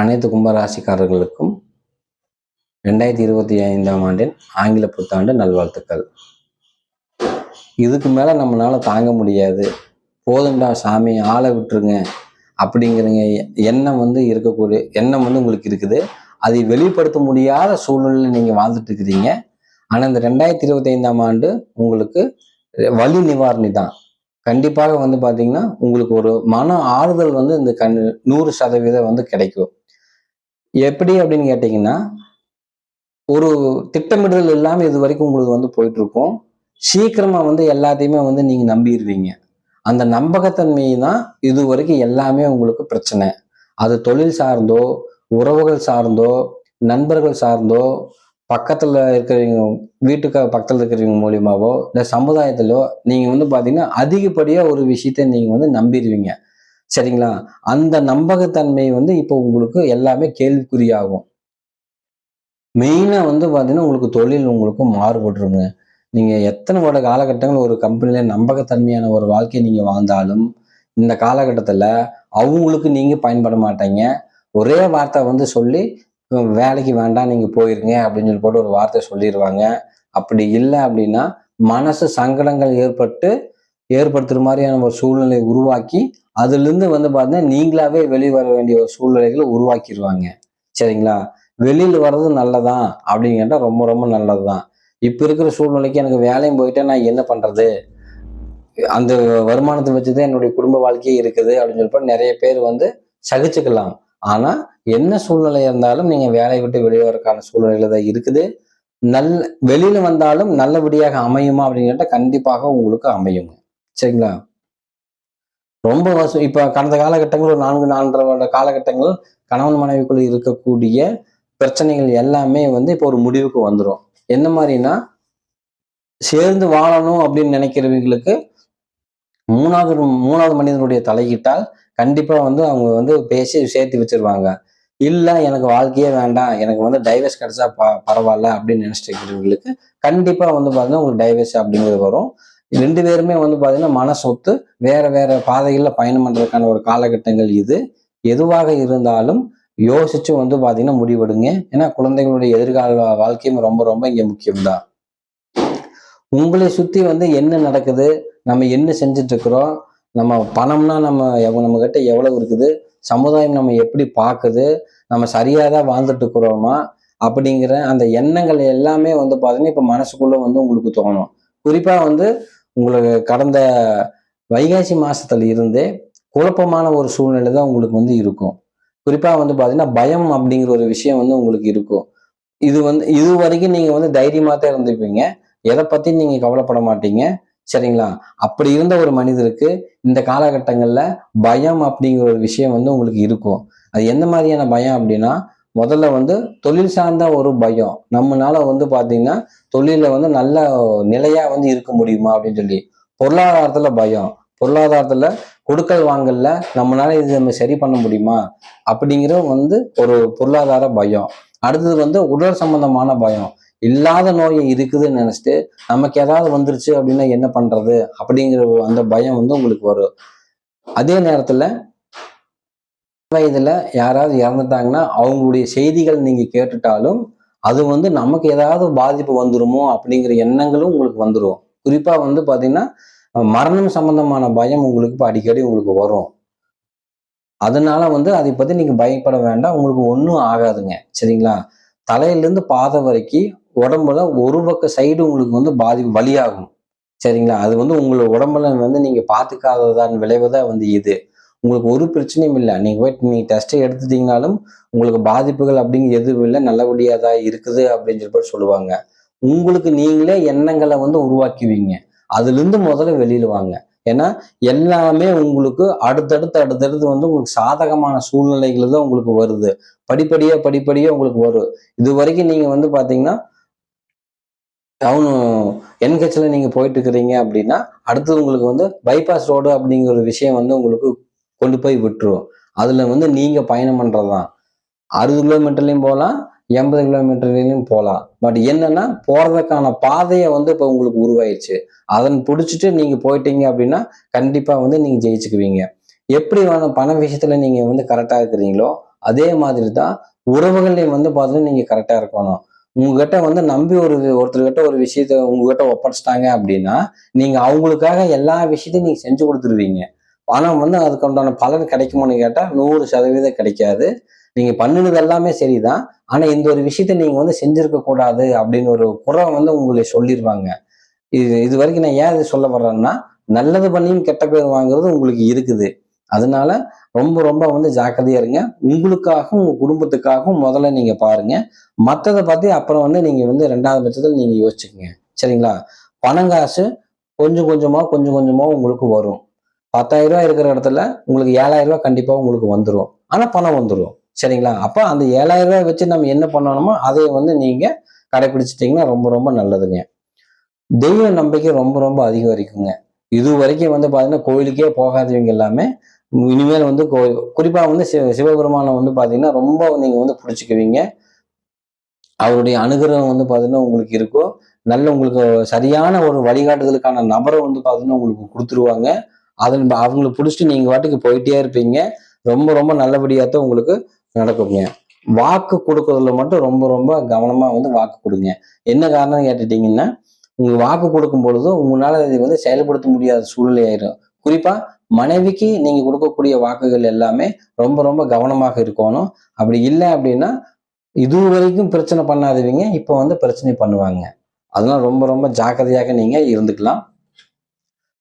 அனைத்து கும்பராசிக்காரர்களுக்கும் ரெண்டாயிரத்தி இருபத்தி ஐந்தாம் ஆண்டின் ஆங்கில புத்தாண்டு நல்வாழ்த்துக்கள். இதுக்கு மேலே நம்மளால தாங்க முடியாது. போதும்டா சாமி ஆளை விட்டுருங்க அப்படிங்கிறங்க எண்ணம் வந்து இருக்கக்கூடிய எண்ணம் வந்து உங்களுக்கு இருக்குது. அதை வெளிப்படுத்த முடியாத சூழ்நிலையில் நீங்கள் வாழ்ந்துட்டு இருக்கிறீங்க. ஆனால் இந்த ரெண்டாயிரத்தி இருபத்தி ஐந்தாம் ஆண்டு உங்களுக்கு வலி நிவாரணி தான். கண்டிப்பாக வந்து பார்த்தீங்கன்னா உங்களுக்கு ஒரு மன ஆறுதல் வந்து இந்த கண் நூறு சதவீதம் வந்து கிடைக்கும். எப்படி அப்படின்னு கேட்டிங்கன்னா ஒரு திட்டமிடல் இல்லாமல் இது வரைக்கும் உங்களுக்கு வந்து போயிட்டுருக்கும். சீக்கிரமாக வந்து எல்லாத்தையுமே வந்து நீங்கள் நம்பிடுவீங்க அந்த நம்பகத்தன்மை தான் இது வரைக்கும் எல்லாமே உங்களுக்கு பிரச்சனை. அது தொழில் சார்ந்தோ உறவுகள் சார்ந்தோ நண்பர்கள் சார்ந்தோ பக்கத்தில் இருக்கிறவங்க வீட்டுக்கு பக்கத்தில் இருக்கிறவங்க மூலியமாவோ இல்லை சமுதாயத்திலோ நீங்கள் வந்து பார்த்தீங்கன்னா அதிகப்படியாக ஒரு விஷயத்த நீங்கள் வந்து நம்பிடுவீங்க சரிங்களா? அந்த நம்பகத்தன்மை வந்து இப்போ உங்களுக்கு எல்லாமே கேள்விக்குறியாகும். மெயினாக வந்து பார்த்தீங்கன்னா உங்களுக்கு தொழில் உங்களுக்கு மாறுபட்டுருங்க. நீங்கள் எத்தனை வருட காலகட்டங்கள் ஒரு கம்பெனியில் நம்பகத்தன்மையான ஒரு வாழ்க்கையை நீங்கள் வாழ்ந்தாலும் இந்த காலகட்டத்தில் அவங்களுக்கு நீங்கள் பயன்பட மாட்டீங்க. ஒரே வார்த்தை வந்து சொல்லி வேலைக்கு வேண்டாம் நீங்கள் போயிருங்க அப்படின்னு சொல்லி போட்டு ஒரு வார்த்தை சொல்லிடுவாங்க அப்படி இல்லை அப்படின்னா மனசு சங்கடங்கள் ஏற்பட்டு ஏற்படுத்துகிற மாதிரியான ஒரு சூழ்நிலையை உருவாக்கி அதுலேருந்து வந்து பார்த்தீங்கன்னா நீங்களாவே வெளியே வர வேண்டிய ஒரு சூழ்நிலைகளை உருவாக்கிடுவாங்க சரிங்களா? வெளியில் வர்றது நல்லதான் அப்படின்னு கேட்டால் ரொம்ப ரொம்ப நல்லதுதான். இப்போ இருக்கிற சூழ்நிலைக்கு எனக்கு வேலையும் போயிட்டா நான் என்ன பண்ணுறது அந்த வருமானத்தை வச்சு தான் என்னுடைய குடும்ப வாழ்க்கையே இருக்குது அப்படின்னு சொல்லிட்டு நிறைய பேர் வந்து சகிச்சுக்கலாம். ஆனால் என்ன சூழ்நிலை இருந்தாலும் நீங்கள் வேலையை விட்டு வெளியே வரக்கான சூழ்நிலையில தான் இருக்குது. நல் வெளியில் வந்தாலும் நல்லபடியாக அமையுமா அப்படின்னு கேட்டால் கண்டிப்பாக உங்களுக்கு அமையுங்க. சரிங்களா? ரொம்ப வருஷம் இப்போ கடந்த காலகட்டங்கள் ஒரு நான்கு நான்கரை வருட காலகட்டங்கள் கணவன் மனைவிக்குள்ள இருக்கக்கூடிய பிரச்சனைகள் எல்லாமே வந்து இப்போ ஒரு முடிவுக்கு வந்துடும் என்ன மாதிரினா சேர்ந்து வாழணும் அப்படின்னு நினைக்கிறவங்களுக்கு மூணாவது மூணாவது மனிதனுடைய தலையிட்டால் கண்டிப்பா வந்து அவங்க வந்து பேசி சேர்த்து வச்சிருவாங்க. இல்ல எனக்கு வாழ்க்கையே வேண்டாம் எனக்கு வந்து டைவர்ஸ் கிடைச்சா ப பரவாயில்ல அப்படின்னு நினைச்சிருக்கிறவங்களுக்கு கண்டிப்பா வந்து பாத்தீங்கன்னா உங்களுக்கு டைவர்ஸ் அப்படிங்கிறது வரும். ரெண்டு பேருமே வந்து பார்த்தீங்கன்னா மன சொத்து வேற வேற பாதைகளில் பயணம் பண்ணுறதுக்கான ஒரு காலகட்டங்கள் இது. எதுவாக இருந்தாலும் யோசிச்சு வந்து பார்த்தீங்கன்னா முடிவெடுங்க. ஏன்னா குழந்தைகளுடைய எதிர்கால வாழ்க்கையும் ரொம்ப ரொம்ப இங்கே முக்கியம்தான். உங்களை சுற்றி வந்து என்ன நடக்குது? நம்ம என்ன செஞ்சுட்டு இருக்கிறோம் நம்ம பணம்னா நம்ம நம்ம கிட்ட எவ்வளவு இருக்குது? சமுதாயம் நம்ம எப்படி பார்க்குது நம்ம சரியாக தான் வாழ்ந்துட்டு இருக்கிறோமா அப்படிங்கிற அந்த எண்ணங்கள் எல்லாமே வந்து பார்த்தீங்கன்னா இப்போ மனசுக்குள்ளே வந்து உங்களுக்கு தோணும். குறிப்பாக வந்து உங்களுக்கு கடந்த வைகாசி மாசத்துல இருந்தே குழப்பமான ஒரு சூழ்நிலை தான் உங்களுக்கு வந்து இருக்கும். குறிப்பாக வந்து பார்த்தீங்கன்னா பயம் அப்படிங்கிற ஒரு விஷயம் வந்து உங்களுக்கு இருக்கும். இது வந்து இது வரைக்கும் நீங்க வந்து தைரியமா தான் இருந்திருப்பீங்க. எதை பத்தி நீங்க கவலைப்பட மாட்டீங்க. சரிங்களா? அப்படி இருந்த ஒரு மனிதருக்கு இந்த காலகட்டங்கள்ல பயம் அப்படிங்கிற ஒரு விஷயம் வந்து உங்களுக்கு இருக்கும். அது எந்த மாதிரியான பயம் அப்படின்னா முதல்ல வந்து தொழில் சார்ந்த ஒரு பயம். நம்மளால வந்து பார்த்தீங்கன்னா தொழில வந்து நல்ல நிலையா வந்து இருக்க முடியுமா அப்படின்னு சொல்லி. பொருளாதாரத்தில் பயம். பொருளாதாரத்துல கொடுக்கல் வாங்கல நம்மளால இது நம்ம சரி பண்ண முடியுமா? அப்படிங்கிற வந்து ஒரு பொருளாதார பயம். அடுத்தது வந்து உடல் சம்பந்தமான பயம். இல்லாத நோய் இருக்குதுன்னு நினச்சிட்டு நமக்கு ஏதாவது வந்துருச்சு அப்படின்னா என்ன பண்றது? அப்படிங்கிற அந்த பயம் வந்து உங்களுக்கு வரும். அதே நேரத்தில் வயதில் யாராவது இறந்துட்டாங்கன்னா அவங்களுடைய செய்திகள் நீங்கள் கேட்டுட்டாலும் அது வந்து நமக்கு ஏதாவது பாதிப்பு வந்துருமோ அப்படிங்கிற எண்ணங்களும் உங்களுக்கு வந்துடும் குறிப்பாக வந்து பார்த்தீங்கன்னா மரணம் சம்பந்தமான பயம் உங்களுக்கு இப்போ அடிக்கடி உங்களுக்கு வரும். அதனால வந்து அதை பற்றி நீங்கள் பயப்பட வேண்டாம். உங்களுக்கு ஒன்றும் ஆகாதுங்க. சரிங்களா? தலையிலேருந்து பாதை வரைக்கும் உடம்புல ஒரு பக்க சைடு உங்களுக்கு வந்து பாதிப்பு வலியாகும் சரிங்களா? அது வந்து உங்களோட உடம்புல வந்து நீங்கள் பார்த்துக்காததான் விளைவு தான் வந்து இது. உங்களுக்கு ஒரு பிரச்சனையும் இல்லை. நீங்க போய் நீங்கள் டெஸ்ட்டை எடுத்துட்டீங்கனாலும் உங்களுக்கு பாதிப்புகள் அப்படிங்கிற எதுவும் இல்லை. நல்லபடியாக தான் இருக்குது அப்படின்னு சொல்லி சொல்லுவாங்க. உங்களுக்கு நீங்களே எண்ணங்களை வந்து உருவாக்குவீங்க. அதுலேருந்து முதல்ல வெளியில் வாங்க. ஏன்னா எல்லாமே உங்களுக்கு அடுத்தடுத்து அடுத்தடுத்து வந்து உங்களுக்கு சாதகமான சூழ்நிலைகள் தான் உங்களுக்கு வருது. படிப்படியாக படிப்படியாக உங்களுக்கு வரும். இது வரைக்கும் நீங்கள் வந்து பார்த்தீங்கன்னா டவுன் என்ஹெச்ல நீங்கள் போயிட்டு இருக்கிறீங்க அப்படின்னா அடுத்தது உங்களுக்கு வந்து பைபாஸ் ரோடு அப்படிங்கிற ஒரு விஷயம் வந்து உங்களுக்கு கொண்டு போய் விட்டுரும். அதில் வந்து நீங்கள் பயணம் பண்ணுறது தான் அறுபது கிலோமீட்டர்லையும் போகலாம் எண்பது கிலோமீட்டர்லையும் போகலாம். பட் என்னன்னா போகிறதுக்கான பாதையை வந்து இப்போ உங்களுக்கு உருவாயிடுச்சு. அதன் பிடிச்சிட்டு நீங்கள் போயிட்டீங்க அப்படின்னா கண்டிப்பாக வந்து நீங்கள் ஜெயிச்சுக்குவீங்க. எப்படி வேணும் பண விஷயத்தில் நீங்கள் வந்து கரெக்டாக இருக்கிறீங்களோ அதே மாதிரி தான் உறவுகள்லையும் வந்து பார்த்தீங்கன்னா நீங்கள் கரெக்டாக இருக்கணும். உங்ககிட்ட வந்து நம்பி ஒரு ஒருத்தர்கிட்ட ஒரு விஷயத்த உங்ககிட்ட ஒப்படைச்சிட்டாங்க அப்படின்னா நீங்கள் அவங்களுக்காக எல்லா விஷயத்தையும் நீங்கள் செஞ்சு கொடுத்துருவீங்க. பணம் வந்து அதுக்கு உண்டான பலன் கிடைக்குமான்னு கேட்டால் நூறு சதவீதம் கிடைக்காது. நீங்கள் பண்ணுனது எல்லாமே சரிதான். ஆனால் இந்த ஒரு விஷயத்த நீங்கள் வந்து செஞ்சிருக்க கூடாது அப்படின்னு ஒரு குறை வந்து உங்களை சொல்லிடுவாங்க இது இது வரைக்கும் நான் ஏன் இது சொல்ல வர்றேன்னா நல்லது பண்ணியும் கெட்ட பேர் வாங்குறது உங்களுக்கு இருக்குது. அதனால ரொம்ப ரொம்ப வந்து ஜாக்கிரதையா இருங்க. உங்களுக்காகவும் உங்க குடும்பத்துக்காகவும் முதல்ல நீங்க பாருங்க. மற்றதை பத்தி அப்புறம் வந்து நீங்க வந்து ரெண்டாவது பட்சத்தில் நீங்க யோசிச்சுக்கோங்க. சரிங்களா? பணம் காசு கொஞ்சம் கொஞ்சமா கொஞ்சம் கொஞ்சமா உங்களுக்கு வரும். பத்தாயிரம் ரூபாய் இருக்கிற இடத்துல உங்களுக்கு ஏழாயிரம் ரூபாய் கண்டிப்பா உங்களுக்கு வந்துடும் ஆனா பணம் வந்துடும் சரிங்களா? அப்ப அந்த ஏழாயிரம் ரூபாய் வச்சு நம்ம என்ன பண்ணணுமோ அதை வந்து நீங்க கடைபிடிச்சிட்டிங்கன்னா ரொம்ப ரொம்ப நல்லதுங்க. தெய்வ நம்பிக்கை ரொம்ப ரொம்ப அதிகம் இருக்குங்க இது வரைக்கும் வந்து பாத்தீங்கன்னா கோயிலுக்கே போகாதவங்க எல்லாமே இனிமேல் வந்து கோ குறிப்பா வந்து சிவ சிவபெருமானை வந்து பாத்தீங்கன்னா ரொம்ப நீங்க வந்து பிடிச்சிக்குவீங்க. அவருடைய அனுகிரகம் வந்து பாத்தீங்கன்னா உங்களுக்கு இருக்கும். நல்ல உங்களுக்கு சரியான ஒரு வழிகாட்டுதலுக்கான நபரை வந்து பாத்தீங்கன்னா உங்களுக்கு கொடுத்துருவாங்க. அதில் அவங்களை பிடிச்சிட்டு நீங்க வாட்டுக்கு போயிட்டே இருப்பீங்க. ரொம்ப ரொம்ப நல்லபடியாக தான் உங்களுக்கு நடக்குங்க. வாக்கு கொடுக்கறதுல மட்டும் ரொம்ப ரொம்ப கவனமா வந்து வாக்கு கொடுங்க. என்ன காரணம் கேட்டுட்டீங்கன்னா உங்க வாக்கு கொடுக்கும் பொழுது உங்களால் இதை வந்து செயல்படுத்த முடியாத சூழ்நிலை ஆயிரும். குறிப்பா மனைவிக்கு நீங்க கொடுக்கக்கூடிய வாக்குகள் எல்லாமே ரொம்ப ரொம்ப கவனமாக இருக்கணும். அப்படி இல்லை அப்படின்னா இது வரைக்கும் பிரச்சனை பண்ணாதவங்க இப்போ வந்து பிரச்சனை பண்ணுவாங்க. அதெல்லாம் ரொம்ப ரொம்ப ஜாக்கிரதையாக நீங்க இருந்துக்கலாம்.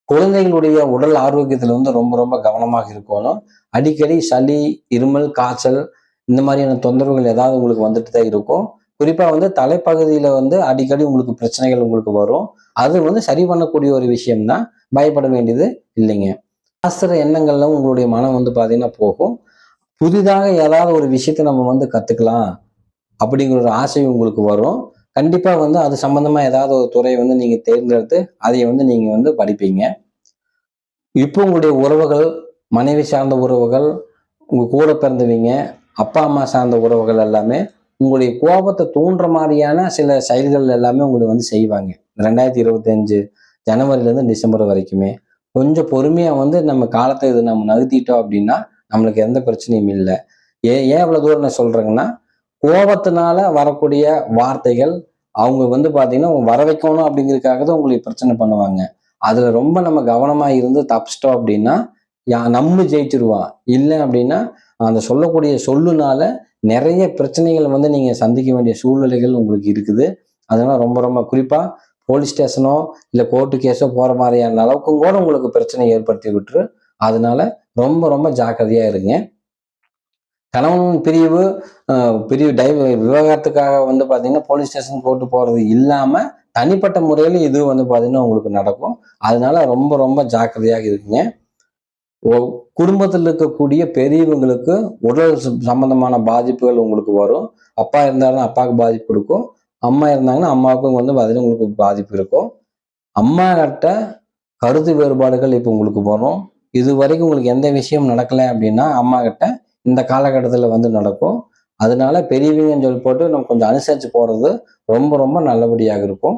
குழந்தைகளுடைய உடல் ஆரோக்கியத்துல வந்து ரொம்ப ரொம்ப கவனமாக இருக்கணும். அடிக்கடி சளி இருமல் காய்ச்சல் இந்த மாதிரியான தொந்தரவுகள் ஏதாவது உங்களுக்கு வந்துட்டு தான் இருக்கும். குறிப்பா வந்து தலைப்பகுதியில வந்து அடிக்கடி உங்களுக்கு பிரச்சனைகள் உங்களுக்கு வரும். அது வந்து சரி பண்ணக்கூடிய ஒரு விஷயம்தான். பயப்பட வேண்டியது இல்லைங்க. சாஸ்திர எண்ணங்கள்ல உங்களுடைய மனம் வந்து பாத்தீங்கன்னா போகும். புதிதாக ஏதாவது ஒரு விஷயத்த நம்ம வந்து கத்துக்கலாம் அப்படிங்கிற ஒரு ஆசை உங்களுக்கு வரும். கண்டிப்பாக வந்து அது சம்மந்தமாக ஏதாவது ஒரு துறையை வந்து நீங்கள் தேர்ந்தெடுத்து அதை வந்து நீங்கள் வந்து படிப்பீங்க. இப்போ உங்களுடைய உறவுகள் மனைவி சார்ந்த உறவுகள் உங்கள் கூட பிறந்தவங்க அப்பா அம்மா சார்ந்த உறவுகள் எல்லாமே உங்களுடைய கோபத்தை தூண்டுற மாதிரியான சில செயல்கள் எல்லாமே உங்களுக்கு வந்து செய்வாங்க. ரெண்டாயிரத்தி இருபத்தஞ்சு ஜனவரிலேருந்து டிசம்பர் வரைக்குமே கொஞ்சம் பொறுமையாக வந்து நம்ம காலத்தை இது நம்ம நகர்த்திட்டோம் அப்படின்னா நம்மளுக்கு எந்த பிரச்சனையும் இல்லை. ஏன் ஏன் இவ்வளோ தூரம் நான் சொல்கிறேங்கன்னா கோபத்தினால வரக்கூடிய வார்த்தைகள் அவங்க வந்து பார்த்தீங்கன்னா வர வைக்கணும் அப்படிங்கிறதுக்காக தான் உங்களுக்கு பிரச்சனை பண்ணுவாங்க. அதுல ரொம்ப நம்ம கவனமா இருந்து தப்பிச்சிட்டோம் அப்படின்னா யா நம்ம ஜெயிச்சிருவான் இல்லை அப்படின்னா அந்த சொல்லக்கூடிய சொல்லுனால நிறைய பிரச்சனைகள் வந்து நீங்க சந்திக்க வேண்டிய சூழ்நிலைகள் உங்களுக்கு இருக்குது. அதனால ரொம்ப ரொம்ப குறிப்பா போலீஸ் ஸ்டேஷனோ இல்லை கோர்ட்டு கேஸோ போற மாதிரியான அளவுக்கும் கூட உங்களுக்கு பிரச்சனை ஏற்படுத்தி விட்டுரு. அதனால ரொம்ப ரொம்ப ஜாக்கிரதையா இருங்க. கணவன் பிரிவு பிரிவு டை விவகாரத்துக்காக வந்து பார்த்தீங்கன்னா போலீஸ் ஸ்டேஷன் போட்டு போகிறது இல்லாமல் தனிப்பட்ட முறையில் இது வந்து பார்த்தீங்கன்னா உங்களுக்கு நடக்கும். அதனால ரொம்ப ரொம்ப ஜாக்கிரதையாக இருக்குங்க. குடும்பத்தில் இருக்கக்கூடிய பெரியவங்களுக்கு உடல் சம்பந்தமான பாதிப்புகள் உங்களுக்கு வரும். அப்பா இருந்தாலும் அப்பாவுக்கு பாதிப்பு இருக்கும். அம்மா இருந்தாங்கன்னா அம்மாவுக்கும் வந்து பார்த்தீங்கன்னா உங்களுக்கு பாதிப்பு இருக்கும். அம்மா கிட்ட கருத்து வேறுபாடுகள் இப்போ உங்களுக்கு வரும். இது வரைக்கும் உங்களுக்கு எந்த விஷயம் நடக்கலை அப்படின்னா அம்மா கிட்ட இந்த காலகட்டத்தில் வந்து நடக்கும். அதனால பெரியவங்கன்னு சொல்லி போட்டு நம்ம கொஞ்சம் அனுசரித்து போகிறது ரொம்ப ரொம்ப நல்லபடியாக இருக்கும்.